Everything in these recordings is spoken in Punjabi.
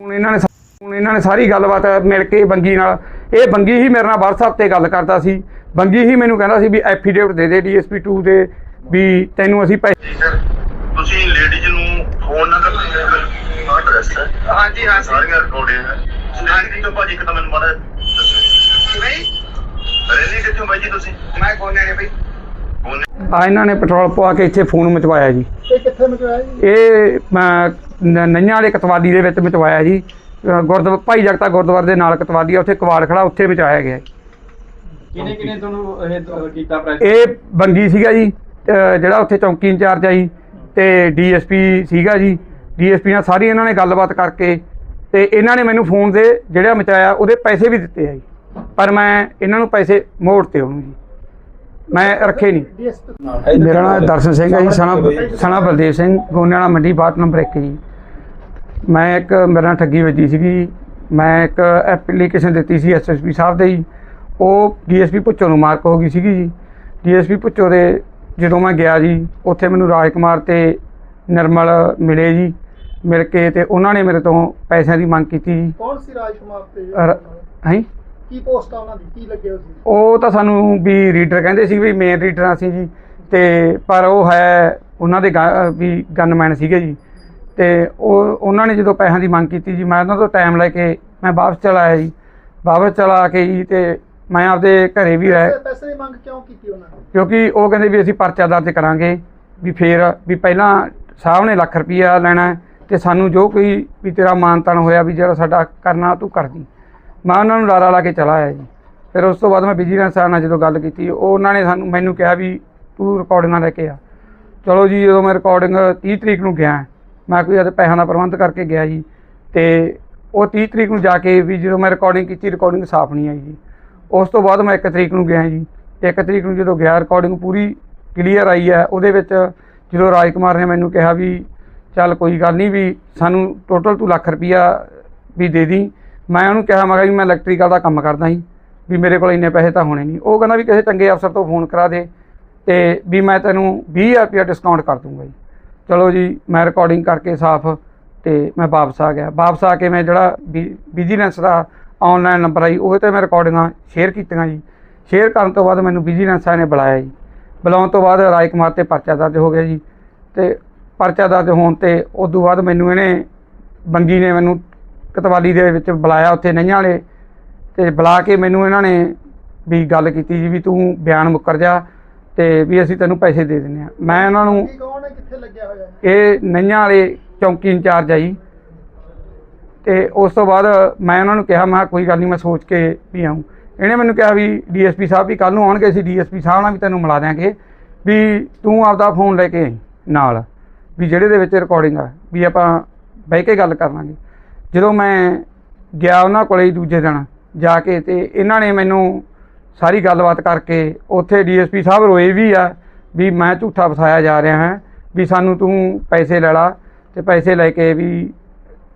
ਹੁਣ ਇਹਨਾਂ ਨੇ ਹੁਣ ਇਹਨਾਂ ਨੇ ਸਾਰੀ ਗੱਲਬਾਤ ਮਿਲ ਕੇ ਬੰਗੀ ਨਾਲ ਇਹ ਬੰਗੀ ਹੀ ਮੇਰੇ ਨਾਲ WhatsApp ਤੇ ਗੱਲ ਕਰਦਾ ਸੀ। ਬੰਗੀ ਹੀ ਮੈਨੂੰ ਕਹਿੰਦਾ ਸੀ ਵੀ ਐਫੀਡੇਵਿਟ ਦੇ ਦੇ ਡੀਐਸਪੀ 2 ਦੇ ਵੀ ਤੈਨੂੰ ਅਸੀਂ ਪੈਸੇ ਤੁਸੀਂ ਲੇਡੀਜ਼ ਨੂੰ ਫੋਨ ਨਾ ਕਰੋ ਆਹ ਐਡਰੈਸ ਹੈ। ਹਾਂਜੀ ਹਾਂ ਸਰ ਸਾਰੀਆਂ ਰਿਕਾਰਡਿੰਗ ਹੈ। ਸਟੇਜ ਕਿੱਥੋਂ ਭਾਜੀ ਇੱਕ ਤਾਂ ਮੈਨੂੰ ਮਾੜਾ ਦੱਸੋ। ਨਹੀਂ ਰਹਿੰਦੀ ਕਿੱਥੋਂ ਬਾਈ ਜੀ ਤੁਸੀਂ? ਮੈਂ ਕੋਨੇ ਨੇ ਬਈ। ਆ ਇਹਨਾਂ ਨੇ ਪੈਟਰੋਲ ਪਵਾ ਕੇ ਇੱਥੇ ਫੋਨ ਮਚਵਾਇਆ ਜੀ। ਇਹ ਕਿੱਥੇ ਮਚਵਾਇਆ ਜੀ? ਇਹ ਨਈਆਂ ਵਾਲੇ ਕਤਵਾਲੀ ਦੇ ਵਿੱਚ ਮਚਵਾਇਆ ਜੀ। ਗੁਰਦੁਆਰਾ ਭਾਈ ਜਗਤਾ ਗੁਰਦੁਆਰੇ ਦੇ ਨਾਲ ਕਤਵਾਲੀ ਆ ਉੱਥੇ ਕਵਾੜ ਖੜਾ ਉੱਥੇ ਮਚਾਇਆ ਗਿਆ। ਕਿਨੇ ਕਿਨੇ ਤੁਹਾਨੂੰ ਇਹ ਕੀਤਾ ਪ੍ਰੈਸ ਇਹ ਬੰਗੀ ਸੀਗਾ ਜੀ ਜਿਹੜਾ ਉੱਥੇ ਚੌਂਕੀ ਇੰਚਾਰਜ ਆ ਜੀ ਤੇ ਡੀਐਸਪੀ ਸੀਗਾ ਜੀ। ਡੀਐਸਪੀ ਨਾਲ ਸਾਰੀ ਇਹਨਾਂ ਨੇ ਗੱਲਬਾਤ ਕਰਕੇ ਤੇ ਇਹਨਾਂ ਨੇ ਮੈਨੂੰ ਫੋਨ ਦੇ ਜਿਹੜਾ ਮਚਾਇਆ ਉਹਦੇ ਪੈਸੇ ਵੀ ਦਿੱਤੇ ਆ ਜੀ। ਪਰ ਮੈਂ ਇਹਨਾਂ ਨੂੰ ਪੈਸੇ ਮੋੜਤੇ ਉਹਨੂੰ ਜੀ। ਮੈਂ ਰੱਖੇ ਨਹੀਂ। ਮੇਰਾ ਨਾਮ ਦਰਸ਼ਨ ਸਿੰਘ ਹੈ ਜੀ ਸਣਾ ਸਣਾ ਬਲਦੇਵ ਸਿੰਘ ਗੋਨਿਆਣਾ ਮੰਡੀ ਬਾਟ ਨੰਬਰ 1 ਜੀ। ਮੈਂ ਇੱਕ ਮੇਰੇ ਨਾਲ ਠੱਗੀ ਵੱਜੀ ਸੀਗੀ। ਮੈਂ ਇੱਕ ਐਪਲੀਕੇਸ਼ਨ ਦਿੱਤੀ ਸੀ ਐਸਐਸਪੀ ਸਾਹਿਬ ਦੇ ਜੀ ਉਹ ਡੀਐਸਪੀ ਪੁੱਚੋ ਨੂੰ ਮਾਰਕ ਹੋ ਗਈ ਸੀਗੀ ਜੀ। ਡੀਐਸਪੀ ਪੁੱਚੋ ਦੇ ਜਦੋਂ ਮੈਂ ਗਿਆ ਜੀ ਉੱਥੇ ਮੈਨੂੰ ਰਾਜ ਕੁਮਾਰ ਤੇ ਨਿਰਮਲ ਮਿਲੇ ਜੀ। ਮਿਲ ਕੇ ਤੇ ਉਹਨਾਂ ਨੇ ਮੇਰੇ ਤੋਂ ਪੈਸਿਆਂ ਦੀ ਮੰਗ ਕੀਤੀ ਜੀ। ਕੌਣ ਸੀ ਰਾਜ ਕੁਮਾਰ ਤੇ ਹੈ? ਕੀ ਪੋਸਟ ਆ ਉਹਨਾਂ ਦੀ? ਕੀ ਲੱਗੇ ਹੋਏ ਸੀ? ਉਹ ਤਾਂ ਸਾਨੂੰ ਵੀ ਰੀਡਰ ਕਹਿੰਦੇ ਸੀ ਵੀ ਮੇਨ ਰੀਡਰ ਅਸੀਂ ਜੀ। ਤੇ ਪਰ ਉਹ ਹੈ ਉਹਨਾਂ ਦੇ ਵੀ ਗਨਮੈਨ ਸੀਗੇ ਜੀ। ਤੇ ਉਹ ਉਹਨਾਂ ਨੇ ਜਦੋਂ ਪੈਸਿਆਂ ਦੀ ਮੰਗ ਕੀਤੀ ਜੀ ਮੈਂ ਉਹਨਾਂ ਤੋਂ ਟਾਈਮ ਲੈ ਕੇ ਮੈਂ ਵਾਪਸ ਚਲਾ ਆਇਆ ਜੀ। ਵਾਪਸ ਚਲਾ ਕੇ ਜੀ ਤੇ ਮੈਂ ਆਪਦੇ ਘਰੇ ਵੀ ਰਹਿ ਪੈਸੇ- ਦੀ ਮੰਗ ਕਿਉਂ ਕੀਤੀ ਉਹਨਾਂ ਨੇ? ਕਿਉਂਕਿ ਉਹ ਕਹਿੰਦੇ ਵੀ ਅਸੀਂ ਪਰਚਾ ਦਰਜ ਕਰਾਂਗੇ ਵੀ ਫੇਰ ਵੀ ਪਹਿਲਾਂ ਸਾਹਿਬ ਨੇ ਲੱਖ ਰੁਪਈਆ ਲੈਣਾ ਤੇ ਸਾਨੂੰ ਜੋ ਕੋਈ ਵੀ ਤੇਰਾ ਮਾਨਤਾਨ ਹੋਇਆ ਵੀ ਜਿਹੜਾ ਸਾਡਾ ਕਰਨਾ ਤੂੰ ਕਰਦੀ। ਮੈਂ ਉਹਨਾਂ ਨੂੰ ਲਾਰਾ ਲਾ ਕੇ ਚਲਾ ਆਇਆ ਜੀ। ਫਿਰ ਉਸ ਤੋਂ ਬਾਅਦ ਮੈਂ ਵਿਜੀਲੈਂਸ ਸਾਹਿਬ ਨਾਲ ਜਦੋਂ ਗੱਲ ਕੀਤੀ ਉਹ ਉਹਨਾਂ ਨੇ ਸਾਨੂੰ ਮੈਨੂੰ ਕਿਹਾ ਵੀ ਤੂੰ ਰਿਕਾਰਡਿੰਗਾਂ ਲੈ ਕੇ ਆ। ਚਲੋ ਜੀ ਜਦੋਂ ਮੈਂ ਰਿਕਾਰਡਿੰਗ 30 ਤਰੀਕ ਨੂੰ ਗਿਆ ਮੈਂ ਕੋਈ ਉਹਦੇ ਪੈਸਿਆਂ ਦਾ ਪ੍ਰਬੰਧ ਕਰਕੇ ਗਿਆ ਜੀ। ਤੇ ਉਹ 30 ਤਰੀਕ ਨੂੰ ਜਾ ਕੇ ਵੀ ਜਦੋਂ ਮੈਂ ਰਿਕਾਰਡਿੰਗ ਕੀਤੀ ਰਿਕਾਰਡਿੰਗ ਸਾਫ਼ ਨਹੀਂ ਆਈ ਜੀ। ਉਸ ਤੋਂ ਬਾਅਦ ਮੈਂ 1 ਤਰੀਕ ਨੂੰ ਗਿਆ ਜੀ। 1 ਤਰੀਕ ਨੂੰ ਜਦੋਂ ਗਿਆ ਰਿਕਾਰਡਿੰਗ ਪੂਰੀ ਕਲੀਅਰ ਆਈ ਹੈ। ਉਹਦੇ ਵਿੱਚ ਜਦੋਂ ਰਾਜ ਕੁਮਾਰ ਨੇ ਮੈਨੂੰ ਕਿਹਾ ਵੀ, ਚੱਲ ਕੋਈ ਗੱਲ ਨਹੀਂ ਵੀ ਸਾਨੂੰ ਟੋਟਲ ਤੂੰ ਲੱਖ ਰੁਪਈਆ ਵੀ ਦੇ ਦੀ। ਮੈਂ ਉਹਨੂੰ ਕਿਹਾ, ਮੈਂ ਕਿਹਾ ਮੈਂ ਇਲੈਕਟ੍ਰੀਕਲ ਦਾ ਕੰਮ ਕਰਦਾ ਸੀ ਵੀ ਮੇਰੇ ਕੋਲ ਇੰਨੇ ਪੈਸੇ ਤਾਂ ਹੋਣੇ ਨਹੀਂ। ਉਹ ਕਹਿੰਦਾ ਵੀ ਕਿਸੇ ਚੰਗੇ ਅਫਸਰ ਤੋਂ ਫੋਨ ਕਰਾ ਦੇ ਤੇ ਵੀ ਮੈਂ ਤੈਨੂੰ 20000 ਰੁਪਇਆ ਡਿਸਕਾਊਂਟ ਕਰ ਦੂੰਗਾ ਜੀ। ਚਲੋ ਜੀ, ਮੈਂ ਰਿਕਾਰਡਿੰਗ ਕਰਕੇ ਸਾਫ਼ ਤੇ ਮੈਂ ਵਾਪਸ ਆ ਗਿਆ। ਵਾਪਸ ਆ ਕੇ ਮੈਂ ਜਿਹੜਾ ਵਿਜੀਲੈਂਸ ਦਾ ਆਨਲਾਈਨ ਨੰਬਰ ਆਈ ਉਹ ਤੇ ਮੈਂ ਰਿਕਾਰਡਿੰਗਾਂ ਸ਼ੇਅਰ ਕੀਤੀਆਂ ਜੀ। ਸ਼ੇਅਰ ਕਰਨ ਤੋਂ ਬਾਅਦ ਮੈਨੂੰ ਵਿਜੀਲੈਂਸ ਵਾਲਿਆਂ ਨੇ ਬੁਲਾਇਆ ਜੀ। ਬੁਲਾਉਣ ਤੋਂ ਬਾਅਦ ਰਾਜ ਕੁਮਾਰ ਤੇ ਪਰਚਾ ਦਰਜ ਹੋ ਗਿਆ ਜੀ। ਤੇ ਪਰਚਾ ਦਰਜ ਹੋਣ ਤੇ ਉਸ ਤੋਂ ਬਾਅਦ ਮੈਨੂੰ ਇਹਨੇ ਬੰਗੀ ਨੇ ਮੈਨੂੰ ਕਤਵਾਲੀ ਦੇ ਵਿੱਚ ਬੁਲਾਇਆ ਉੱਥੇ ਨਈਆਂ ਵਾਲੇ ਤੇ ਬੁਲਾ ਕੇ ਮੈਨੂੰ ਇਹਨਾਂ ਨੇ ਵੀ ਗੱਲ ਕੀਤੀ ਜੀ ਵੀ ਤੂੰ ਬਿਆਨ ਮੁੱਕਰ ਜਾ ਤੇ ਵੀ ਅਸੀਂ ਤੈਨੂੰ ਪੈਸੇ ਦੇ ਦਿੰਦੇ ਆ ਮੈਂ ਇਹਨਾਂ ਨੂੰ ਕੀ ਲੱਗਿਆ ਹੋਇਆ ਹੈ? ਇਹ ਨਈਆਂ ਵਾਲੇ ਚੌਂਕੀ ਇੰਚਾਰਜ ਆ ਜੀ। ਤੇ ਉਸ ਤੋਂ ਬਾਅਦ ਮੈਂ ਉਹਨਾਂ ਨੂੰ ਕਿਹਾ, ਮੈਂ ਕਿਹਾ, ਕੋਈ ਗੱਲ ਨਹੀਂ, ਮੈਂ ਸੋਚ ਕੇ ਵੀ ਆਊਂ। ਇਹਨੇ ਮੈਨੂੰ ਕਿਹਾ ਵੀ ਡੀਐਸਪੀ ਸਾਹਿਬ ਵੀ ਕੱਲ ਨੂੰ ਆਉਣਗੇ, ਅਸੀਂ ਡੀਐਸਪੀ ਸਾਹਿਬ ਨਾਲ ਵੀ ਤੈਨੂੰ ਮਿਲਾ ਦਿਆਂਗੇ ਵੀ ਤੂੰ ਆਪਦਾ ਫੋਨ ਲੈ ਕੇ ਆਈ ਨਾਲ, ਵੀ ਜਿਹੜੇ ਦੇ ਵਿੱਚ ਰਿਕਾਰਡਿੰਗ ਆ, ਵੀ ਆਪਾਂ ਬਹਿ ਕੇ ਗੱਲ ਕਰ ਲਾਂਗੇ। ਜਦੋਂ ਮੈਂ ਗਿਆ ਉਹਨਾਂ ਕੋਲੇ ਜੀ ਦੂਜੇ ਦਿਨ, ਜਾ ਕੇ ਤੇ ਇਹਨਾਂ ਨੇ ਮੈਨੂੰ ਸਾਰੀ ਗੱਲਬਾਤ ਕਰਕੇ ਉੱਥੇ ਡੀਐਸਪੀ ਸਾਹਿਬ ਰੋਏ ਵੀ ਆ, ਵੀ ਮੈਂ ਝੂਠਾ ਫਸਾਇਆ ਜਾ ਰਿਹਾ ਹਾਂ। ਵੀ ਸਾਨੂੰ ਤੂੰ ਪੈਸੇ ਲੈ ਲਾ ਤੇ ਪੈਸੇ ਲੈ ਕੇ ਵੀ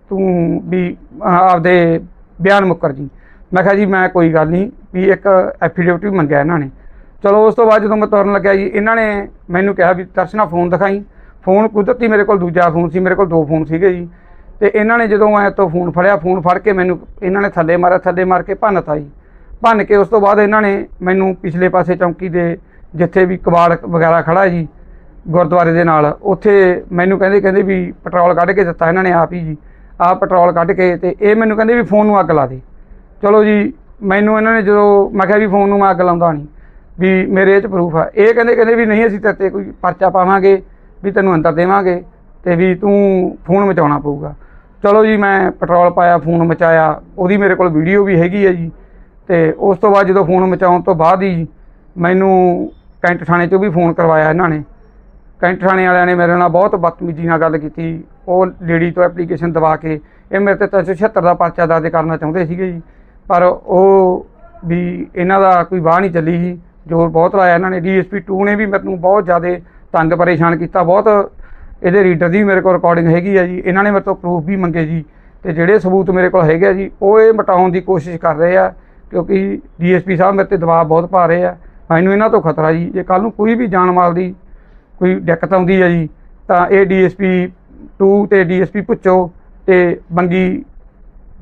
ਤੂੰ ਵੀ ਆਪਦੇ ਬਿਆਨ ਮੁੱਕਰ ਜੀ। ਮੈਂ ਕਿਹਾ ਜੀ, ਮੈਂ ਕੋਈ ਗੱਲ ਨਹੀਂ, ਵੀ ਇੱਕ ਐਫੀਡੇਵਿਟ ਵੀ ਮੰਗਿਆ ਇਹਨਾਂ ਨੇ। ਚਲੋ, ਉਸ ਤੋਂ ਬਾਅਦ ਜਦੋਂ ਮੈਂ ਤੁਰਨ ਲੱਗਿਆ ਜੀ, ਇਹਨਾਂ ਨੇ ਮੈਨੂੰ ਕਿਹਾ ਵੀ ਦਰਸ਼ਨਾ ਫੋਨ ਦਿਖਾਈ। ਫੋਨ ਕੁਦਰਤੀ ਮੇਰੇ ਕੋਲ ਦੂਜਾ ਫੋਨ ਸੀ, ਮੇਰੇ ਕੋਲ ਦੋ ਫੋਨ ਸੀਗੇ ਜੀ। ਤੇ ਇਹਨਾਂ ਨੇ ਜਦੋਂ ਮੈਂ ਤੋਂ ਫੋਨ ਫੜਿਆ, ਫੋਨ ਫੜ ਕੇ ਮੈਨੂੰ ਇਹਨਾਂ ਨੇ ਥੱਲੇ ਮਾਰਿਆ, ਥੱਲੇ ਮਾਰ ਕੇ ਭੰਨਤਾ ਜੀ। ਭੰਨ ਕੇ ਉਸ ਤੋਂ ਬਾਅਦ ਇਹਨਾਂ ਨੇ ਮੈਨੂੰ ਪਿਛਲੇ ਪਾਸੇ ਚੌਂਕੀ ਦੇ ਜਿੱਥੇ ਵੀ ਕਬਾੜ ਵਗੈਰਾ ਖੜਾ ਜੀ ਗੁਰਦੁਆਰੇ ਦੇ ਨਾਲ। ਉੱਥੇ ਮੈਨੂੰ ਕਹਿੰਦੇ ਕਹਿੰਦੇ ਵੀ ਪੈਟਰੋਲ ਕੱਢ ਕੇ ਦਿੱਤਾ ਇਹਨਾਂ ਨੇ ਆਪ ਹੀ ਜੀ। ਆਪ ਪੈਟਰੋਲ ਕੱਢ ਕੇ ਤੇ ਇਹ ਮੈਨੂੰ ਕਹਿੰਦੇ ਵੀ ਫੋਨ ਨੂੰ ਅੱਗ ਲਾ ਦੇ। ਚਲੋ ਜੀ, ਮੈਨੂੰ ਇਹਨਾਂ ਨੇ ਜਦੋਂ, ਮੈਂ ਕਿਹਾ ਵੀ ਫੋਨ ਨੂੰ ਮੈਂ ਅੱਗ ਲਾਉਂਦਾ ਨਹੀਂ। ਵੀ ਮੇਰੇ ਇਹ ਚ ਪ੍ਰੂਫ ਆ। ਇਹ ਕਹਿੰਦੇ ਕਹਿੰਦੇ ਵੀ ਨਹੀਂ, ਅਸੀਂ ਤੇਰੇ ਤੇ ਕੋਈ ਪਰਚਾ ਪਾਵਾਂਗੇ, ਵੀ ਤੈਨੂੰ ਅੰਦਰ ਦੇਵਾਂਗੇ ਤੇ ਵੀ ਤੂੰ ਫੋਨ ਮਚਾਉਣਾ ਪਊਗਾ। ਚਲੋ ਜੀ, ਮੈਂ ਪੈਟਰੋਲ ਪਾਇਆ, ਫੋਨ ਮਚਾਇਆ। ਉਹਦੀ ਮੇਰੇ ਕੋਲ ਵੀਡੀਓ ਵੀ ਹੈਗੀ ਹੈ ਜੀ। ਤੇ ਉਸ ਤੋਂ ਬਾਅਦ ਜਦੋਂ ਫੋਨ ਮਚਾਉਣ ਤੋਂ ਬਾਅਦ ਹੀ ਮੈਨੂੰ ਕੈਂਟ ਥਾਣੇ 'ਚੋਂ ਵੀ ਫੋਨ ਕਰਵਾਇਆ ਇਹਨਾਂ ਨੇ। ਕੈਂਟ ਥਾਣੇ ਵਾਲਿਆਂ ਨੇ ਮੇਰੇ ਨਾਲ ਬਹੁਤ ਬਦਤਮੀਜ਼ੀ ਨਾਲ ਗੱਲ ਕੀਤੀ। ਉਹ ਲੇਡੀ ਤੋਂ ਐਪਲੀਕੇਸ਼ਨ ਦਵਾ ਕੇ ਇਹ ਮੇਰੇ ਤੇ 376 ਦਾ ਪਰਚਾ ਦਰਜ ਕਰਨਾ ਚਾਹੁੰਦੇ ਸੀਗੇ ਜੀ। ਪਰ ਉਹ ਵੀ ਇਹਨਾਂ ਦਾ ਕੋਈ ਬਾਹ ਨਹੀਂ ਚੱਲੀ ਜੀ। ਜ਼ੋਰ ਬਹੁਤ ਲਾਇਆ ਇਹਨਾਂ ਨੇ। ਡੀਐਸਪੀ 2 ਨੇ ਵੀ ਮੈਨੂੰ ਬਹੁਤ ਜ਼ਿਆਦਾ ਤੰਗ ਪਰੇਸ਼ਾਨ ਕੀਤਾ। ਬਹੁਤ ਇਹਦੇ ਰੀਡਰ ਦੀ ਮੇਰੇ ਕੋਲ ਰਿਕਾਰਡਿੰਗ ਹੈਗੀ ਆ ਜੀ। ਇਹਨਾਂ ਨੇ ਮੇਰੇ ਤੋਂ ਪ੍ਰੂਫ ਵੀ ਮੰਗੇ ਜੀ। ਤੇ ਜਿਹੜੇ ਸਬੂਤ ਮੇਰੇ ਕੋਲ ਹੈਗੇ ਆ ਜੀ, ਉਹ ਇਹ ਮਟਾਉਣ ਦੀ ਕੋਸ਼ਿਸ਼ ਕਰ ਰਹੇ ਆ। ਕਿਉਂਕਿ ਡੀਐਸਪੀ ਸਾਹਿਬ ਮੇਰੇ ਤੇ ਦਬਾਅ ਬਹੁਤ ਪਾ ਰਹੇ ਆ। ਮੈਨੂੰ ਇਹਨਾਂ ਤੋਂ ਖਤਰਾ ਜੀ। ਜੇ ਕੱਲ ਨੂੰ ਕੋਈ ਵੀ ਜਾਨ ਮਾਲ ਦੀ ਕੋਈ ਦਿੱਕਤ ਆਉਂਦੀ ਹੈ ਜੀ ਤਾਂ ਇਹ ਡੀਐਸਪੀ 2 ਤੇ ਡੀਐਸਪੀ ਪੁੱਛੋ ਤੇ ਬੰਗੀ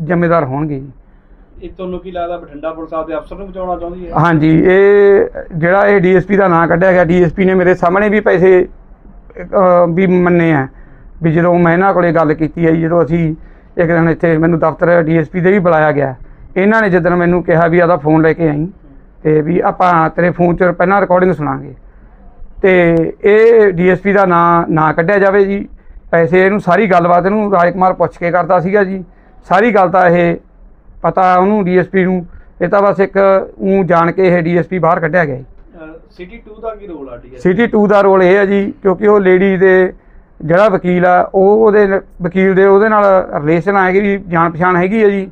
ਜ਼ਿੰਮੇਦਾਰ ਹੋਣਗੇ ਜੀ। ਇਹ ਤੁਹਾਨੂੰ ਕੀ ਲੱਗਦਾ ਬਠਿੰਡਾ ਪੁਲਿਸ ਆਪਦੇ ਅਫਸਰ ਨੂੰ ਬਚਾਉਣਾ ਚਾਹੁੰਦੀ ਹੈ? ਹਾਂਜੀ ਇਹ ਜਿਹੜਾ ਇਹ ਡੀਐਸਪੀ ਦਾ ਨਾਂ ਕੱਢਿਆ ਗਿਆ ਡੀਐਸਪੀ ਨੇ ਮੇਰੇ ਸਾਹਮਣੇ ਵੀ ਪੈਸੇ ਵੀ ਮੰਨੇ ਆ ਵੀ ਜਦੋਂ ਮੈਂ ਇਹਨਾਂ ਕੋਲੇ ਗੱਲ ਕੀਤੀ ਹੈ ਜਦੋਂ ਅਸੀਂ ਇੱਕ ਦਿਨ ਇੱਥੇ ਮੈਨੂੰ ਦਫ਼ਤਰ ਡੀਐਸਪੀ ਦੇ ਵੀ ਬੁਲਾਇਆ ਗਿਆ ਇਹਨਾਂ ਨੇ ਜਦੋਂ ਮੈਨੂੰ ਕਿਹਾ ਵੀ ਆਦਾ ਫੋਨ ਲੈ ਕੇ ਆਈ ਤੇ ਵੀ ਆਪਾਂ ਤੇਰੇ ਫੋਨ 'ਚ ਪਹਿਲਾਂ ਰਿਕਾਰਡਿੰਗ ਸੁਣਾਂਗੇ। ਤੇ ਇਹ ਡੀਐਸਪੀ ਦਾ ਨਾਂ ਨਾ ਕੱਢਿਆ ਜਾਵੇ ਜੀ। ਪੈਸੇ ਇਹਨੂੰ ਸਾਰੀ ਗੱਲਬਾਤ ਇਹਨੂੰ ਰਾਜਕੁਮਾਰ ਪੁੱਛ ਕੇ ਕਰਦਾ ਸੀਗਾ ਜੀ। ਸਾਰੀ ਗੱਲ ਤਾਂ ਇਹ ਪਤਾ ਉਹਨੂੰ ਡੀਐਸਪੀ ਨੂੰ। ਇਹ ਤਾਂ ਬਸ ਇੱਕ ਉਹ ਜਾਣ ਕੇ ਇਹ ਡੀਐਸਪੀ ਬਾਹਰ ਕੱਢਿਆ ਗਿਆ ਸਿਟੀ 2 ਦਾ ਕੀ ਰੋਲ ਆ ਹੈ ਸਿਟੀ 2 ਦਾ ਰੋਲ ਇਹ ਹੈ ਜੀ ਕਿਉਂਕਿ ਉਹ ਲੇਡੀ ਦੇ ਜਿਹੜਾ ਵਕੀਲ ਆ ਉਹ ਉਹਦੇ ਵਕੀਲ ਦੇ ਉਹਦੇ ਨਾਲ ਰਿਲੇਸ਼ਨ ਹੈਗੀ ਵੀ ਜਾਣ ਪਛਾਣ ਹੈਗੀ ਹੈ ਜੀ।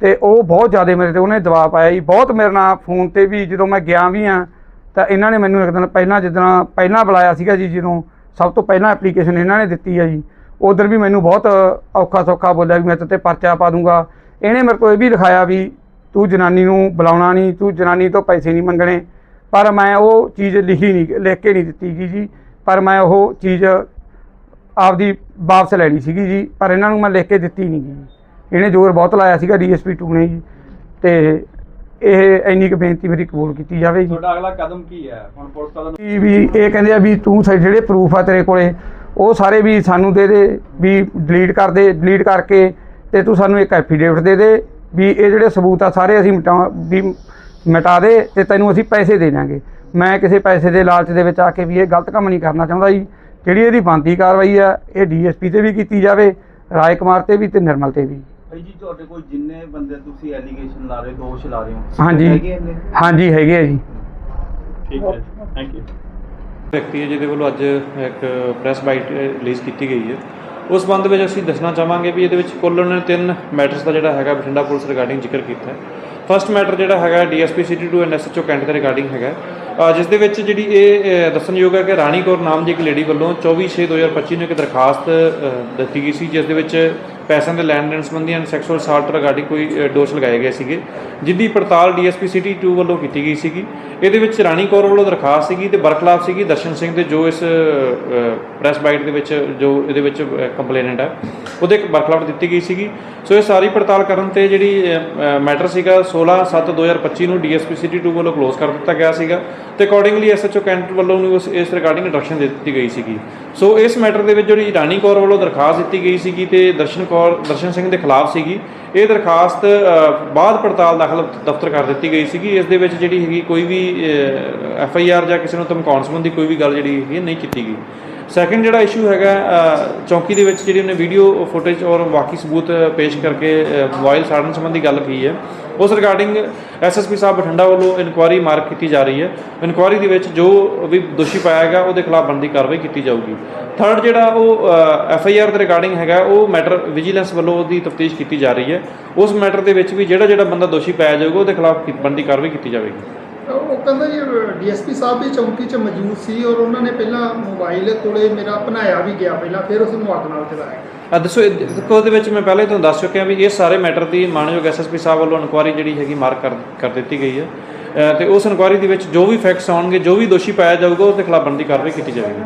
ਤੇ ਉਹ ਬਹੁਤ ਜ਼ਿਆਦਾ ਮੇਰੇ ਤੇ ਉਹਨੇ ਦਬਾਅ ਪਾਇਆ ਜੀ। ਬਹੁਤ ਮੇਰੇ ਨਾਲ ਫੋਨ ਤੇ ਵੀ ਜਦੋਂ ਮੈਂ ਗਿਆ ਵੀ ਆ ਤਾਂ ਇਹਨਾਂ ਨੇ ਮੈਨੂੰ ਇੱਕ ਦਿਨ ਪਹਿਲਾਂ ਜਿੱਦਾਂ ਪਹਿਲਾਂ ਬੁਲਾਇਆ ਸੀਗਾ ਜੀ ਜਦੋਂ ਸਭ ਤੋਂ ਪਹਿਲਾਂ ਐਪਲੀਕੇਸ਼ਨ ਇਹਨਾਂ ਨੇ ਦਿੱਤੀ ਆ ਜੀ, ਉਧਰ ਵੀ ਮੈਨੂੰ ਬਹੁਤ ਔਖਾ ਸੌਖਾ ਬੋਲਿਆ ਵੀ ਮੈਂ ਤੇ ਪਰਚਾ ਪਾ ਦੂੰਗਾ। ਇਹਨੇ ਮੇਰੇ ਕੋਲ ਇਹ ਵੀ ਲਿਖਾਇਆ ਵੀ ਤੂੰ ਜਨਾਨੀ ਨੂੰ ਬੁਲਾਉਣਾ ਨਹੀਂ, ਤੂੰ ਜਨਾਨੀ ਤੋਂ ਪੈਸੇ ਨਹੀਂ ਮੰਗਣੇ। ਪਰ ਮੈਂ ਉਹ ਚੀਜ਼ ਲਿਖੀ ਨਹੀਂ, ਲਿਖ ਕੇ ਨਹੀਂ ਦਿੱਤੀ ਗਈ ਜੀ। ਪਰ ਮੈਂ ਉਹ ਚੀਜ਼ ਆਪਦੀ ਵਾਪਸ ਲੈ ਲਈ ਸੀਗੀ ਜੀ, ਪਰ ਇਹਨਾਂ ਨੂੰ ਮੈਂ ਲਿਖ ਕੇ ਦਿੱਤੀ ਨਹੀਂ ਗਈ ਇਹਨੇ ਜ਼ੋਰ ਬਹੁਤ ਲਾਇਆ ਸੀਗਾ ਡੀਐਸਪੀ 2 ਨੇ ਜੀ। ਤੇ ਇਹ ਇੰਨੀ ਕੁ ਬੇਨਤੀ ਮੇਰੀ ਕਬੂਲ ਕੀਤੀ ਜਾਵੇ ਜੀ ਤੁਹਾਡਾ ਅਗਲਾ ਕਦਮ ਕੀ ਹੈ? ਹੁਣ ਪੁਲਿਸ ਵਾਲਾ ਵੀ ਵੀ ਇਹ ਕਹਿੰਦੇ ਆ ਵੀ ਤੂੰ ਸਾਡੇ ਜਿਹੜੇ ਪ੍ਰੂਫ ਆ ਤੇਰੇ ਕੋਲੇ ਉਹ ਸਾਰੇ ਵੀ ਸਾਨੂੰ ਦੇ ਦੇ ਵੀ ਡਿਲੀਟ ਕਰ ਦੇ ਡਿਲੀਟ ਕਰਕੇ ਤੇ ਤੂੰ ਸਾਨੂੰ ਇੱਕ ਐਫੀਡੇਵਿਟ ਦੇ ਦੇ ਵੀ ਇਹ ਜਿਹੜੇ ਸਬੂਤ ਆ ਸਾਰੇ ਅਸੀਂ ਮਿਟਾ ਵੀ ਮਿਟਾ ਦੇ ਤੇ ਤੈਨੂੰ ਅਸੀਂ ਪੈਸੇ ਦੇ ਦਿਆਂਗੇ। ਮੈਂ ਕਿਸੇ ਪੈਸੇ ਦੇ ਲਾਲਚ ਦੇ ਵਿੱਚ ਆ ਕੇ ਵੀ ਇਹ ਗਲਤ ਕੰਮ ਨਹੀਂ ਕਰਨਾ ਚਾਹੁੰਦਾ ਜੀ। ਜਿਹੜੀ ਇਹਦੀ ਬਣਦੀ ਕਾਰਵਾਈ ਆ ਇਹ ਡੀਐਸਪੀ ਤੇ ਵੀ ਕੀਤੀ ਜਾਵੇ ਰਾਏ ਕੁਮਾਰ ਤੇ ਵੀ ਤੇ ਨਿਰਮਲ ਤੇ ਵੀ। ਭਾਈ ਜੀ ਤੁਹਾਡੇ ਕੋਲ ਜਿੰਨੇ ਬੰਦੇ ਤੁਸੀਂ ਐਲੀਗੇਸ਼ਨ ਲਾ ਰਹੇ ਹੋ ਦੋਸ਼ ਲਾ ਰਹੇ ਹੋ ਹਾਂਜੀ। ਹੈਗੇ ਇੰਨੇ? ਹਾਂਜੀ ਹੈਗੇ ਆ ਜੀ। ਠੀਕ ਹੈ ਥੈਂਕ ਯੂ ਵਿਅਕਤੀ ਹੈ ਜਿਹਦੇ ਵੱਲੋਂ ਅੱਜ ਇੱਕ ਪ੍ਰੈਸ ਬਾਈਟ ਰਿਲੀਜ਼ ਕੀਤੀ ਗਈ ਹੈ। ਉਸ ਸੰਬੰਧ ਵਿੱਚ ਅਸੀਂ ਦੱਸਣਾ ਚਾਹਾਂਗੇ ਵੀ ਇਹਦੇ ਵਿੱਚ ਕੁੱਲ ਉਹਨਾਂ ਨੇ ਤਿੰਨ ਮੈਟਰਸ ਦਾ ਜਿਹੜਾ ਹੈਗਾ ਬਠਿੰਡਾ ਪੁਲਿਸ ਰਿਗਾਰਡਿੰਗ ਜ਼ਿਕਰ ਕੀਤਾ ਹੈ। ਫਰਸਟ ਮੈਟਰ ਜਿਹੜਾ ਹੈਗਾ DSP city 2 and SHO cantt ਦੇ ਰਿਗਾਰਡਿੰਗ ਹੈਗਾ ਜਿਸ ਦੇ ਵਿੱਚ ਜਿਹੜੀ ਇਹ ਦੱਸਣਯੋਗ ਹੈ ਕਿ ਰਾਣੀ ਕੌਰ ਨਾਮ ਦੀ ਇੱਕ ਲੇਡੀ ਵੱਲੋਂ 24/6/2025 ਨੂੰ ਇੱਕ ਦਰਖਾਸਤ ਦਿੱਤੀ ਗਈ ਸੀ ਜਿਸ ਦੇ ਵਿੱਚ ਪੈਸਿਆਂ ਦੇ ਲੈਣ ਦੇਣ ਸੰਬੰਧੀ ਐਂਡ ਸੈਕਸੁਅਲ ਅਸਾਲਟ ਰਿਗਾਰਡਿੰਗ ਕੋਈ ਅ, ਦੋਸ਼ ਲਗਾਏ ਗਏ ਸੀਗੇ ਜਿੱਦੀ ਪੜਤਾਲ ਡੀਐਸਪੀ ਸਿਟੀ 2 ਵੱਲੋਂ ਕੀਤੀ ਗਈ ਸੀਗੀ। ਇਹਦੇ ਵਿੱਚ ਰਾਣੀ ਕੌਰ ਵੱਲੋਂ ਦਰਖਾਸਤ ਸੀਗੀ ਤੇ ਬਰਖਲਾਫ ਸੀਗੀ। ਦਰਸ਼ਨ ਸਿੰਘ ਦੇ ਜੋ ਇਸ ਪ੍ਰੈਸ ਬਾਈਟ ਦੇ ਵਿੱਚ ਜੋ ਇਹਦੇ ਵਿੱਚ ਕੰਪਲੇਨੈਂਟ ਹੈ ਉਹਦੇ ਇੱਕ ਬਰਖਲਾਫ ਦਿੱਤੀ ਗਈ ਸੀਗੀ। ਸੋ ਇਹ ਸਾਰੀ ਪੜਤਾਲ ਕਰਨ ਤੇ ਜਿਹੜੀ ਮੈਟਰ ਸੀਗਾ 16/7/2025 ਨੂੰ ਡੀਐਸਪੀ ਸਿਟੀ 2 ਵੱਲੋਂ ਕਲੋਜ਼ ਕਰ ਦਿੱਤਾ ਗਿਆ ਸੀਗਾ ਤੇ ਅਕੋਰਡਿੰਗਲੀ ਐਸਐਚਓ ਕੈਂਟ ਵੱਲੋਂ ਨੂੰ ਉਸ ਇਸ ਰਿਗਾਰਡਿੰਗ ਇੰਸਟਰਕਸ਼ਨ ਦੇ ਦਿੱਤੀ ਗਈ ਸੀਗੀ। ਸੋ ਇਸ ਮੈਟਰ ਦੇ ਵਿੱਚ ਜਿਹੜੀ ਰਾਣੀ ਕੌਰ ਵੱਲੋਂ ਦਰਖਾਸਤ ਦਿੱਤੀ ਗਈ ਸੀਗੀ ਤੇ ਦਰਸ਼ਨ ਕੌਰ ਦਰਸ਼ਨ ਸਿੰਘ ਦੇ ਖਿਲਾਫ ਸੀਗੀ। ਇਹ ਦਰਖਾਸਤ ਬਾਅਦ ਪੜਤਾਲ ਦਾਖਲ ਦਫ਼ਤਰ ਕਰ ਦਿੱਤੀ ਗਈ ਸੀਗੀ। ਇਸ ਦੇ ਵਿੱਚ ਜਿਹੜੀ ਹੈਗੀ ਕੋਈ ਵੀ ਐਫ ਆਈ ਆਰ ਜਾਂ ਕਿਸੇ ਨੂੰ ਧਮਕਾਉਣ ਸੰਬੰਧੀ ਕੋਈ ਵੀ ਗੱਲ ਜਿਹੜੀ ਹੈਗੀ ਨਹੀਂ ਕੀਤੀ ਗਈ। ਸੈਕੰਡ ਜਿਹੜਾ ਇਸ਼ੂ ਹੈਗਾ ਅ, ਚੌਂਕੀ ਦੇ ਵਿੱਚ ਜਿਹੜੀ ਉਹਨੇ ਵੀਡੀਓ ਫੁਟੇਜ ਔਰ ਬਾਕੀ ਸਬੂਤ ਪੇਸ਼ ਕਰਕੇ ਅ, ਮੋਬਾਈਲ ਸਾੜਨ ਸੰਬੰਧੀ ਗੱਲ ਕਹੀ ਹੈ। ਉਸ ਰਿਗਾਰਡਿੰਗ ਐਸਐਸਪੀ ਸਾਹਿਬ ਬਠਿੰਡਾ ਵੱਲੋਂ ਇਨਕੁਆਇਰੀ ਮਾਰਕ ਕੀਤੀ ਜਾ ਰਹੀ ਹੈ। ਇਨਕੁਆਇਰੀ ਦੇ ਵਿੱਚ ਜੋ ਵੀ ਦੋਸ਼ੀ ਪਾਇਆ ਗਿਆ ਉਹਦੇ ਖਿਲਾਫ ਬਣਦੀ ਕਾਰਵਾਈ ਕੀਤੀ ਜਾਊਗੀ। ਥਰਡ ਜਿਹੜਾ ਉਹ ਐਫ ਆਈ ਆਰ ਦੇ ਰਿਗਾਰਡਿੰਗ ਹੈਗਾ ਉਹ ਮੈਟਰ ਵਿਜੀਲੈਂਸ ਵੱਲੋਂ ਉਹਦੀ ਤਫਤੀਸ਼ ਕੀਤੀ ਜਾ ਰਹੀ ਹੈ। ਉਸ ਮੈਟਰ ਦੇ ਵਿੱਚ ਵੀ ਜਿਹੜਾ ਜਿਹੜਾ ਬੰਦਾ ਦੋਸ਼ੀ ਪਾਇਆ ਜਾਊਗਾ ਉਹਦੇ ਖਿਲਾਫ ਕੀ- ਬਣਦੀ ਕਾਰਵਾਈ ਕੀਤੀ ਜਾਵੇਗੀ। ਉਹ ਕਹਿੰਦਾ ਜੀ ਡੀਐਸਪੀ ਸਾਹਿਬ ਵੀ ਚੌਂਕੀ 'ਚ ਮੌਜੂਦ ਸੀ ਔਰ ਉਹਨਾਂ ਨੇ ਪਹਿਲਾਂ ਮੋਬਾਈਲ ਕੋਲੇ ਮੇਰਾ ਭਨਾਇਆ ਵੀ ਗਿਆ ਪਹਿਲਾਂ ਫਿਰ ਉਸ ਨੂੰ ਅੱਗ ਨਾਲ ਚਲਾਇਆ। ਆ ਦੱਸੋ ਇਹ- ਦੇਖੋ ਉਹਦੇ ਵਿੱਚ ਮੈਂ ਪਹਿਲੇ ਤੁਹਾਨੂੰ ਦੱਸ ਚੁੱਕਿਆ ਵੀ ਇਹ ਸਾਰੇ ਮੈਟਰ ਦੀ ਮਾਨਯੋਗ ਐਸਐਸਪੀ ਸਾਹਿਬ ਵੱਲੋਂ ਇਨਕੁਆਇਰੀ ਜਿਹੜੀ ਹੈਗੀ ਮਾਰਕ ਕਰ ਕਰ ਦਿੱਤੀ ਗਈ ਹੈ। ਅ, ਤੇ ਉਸ ਇਨਕੁਆਇਰੀ ਦੇ ਵਿੱਚ ਜੋ ਵੀ ਫੈਕਟਸ ਆਉਣਗੇ ਜੋ ਵੀ ਦੋਸ਼ੀ ਪਾਇਆ ਜਾਊਗਾ ਉਸ ਦੇ ਖਿਲਾਫ ਬਣਦੀ ਕਾਰਵਾਈ ਕੀਤੀ ਜਾਵੇਗੀ।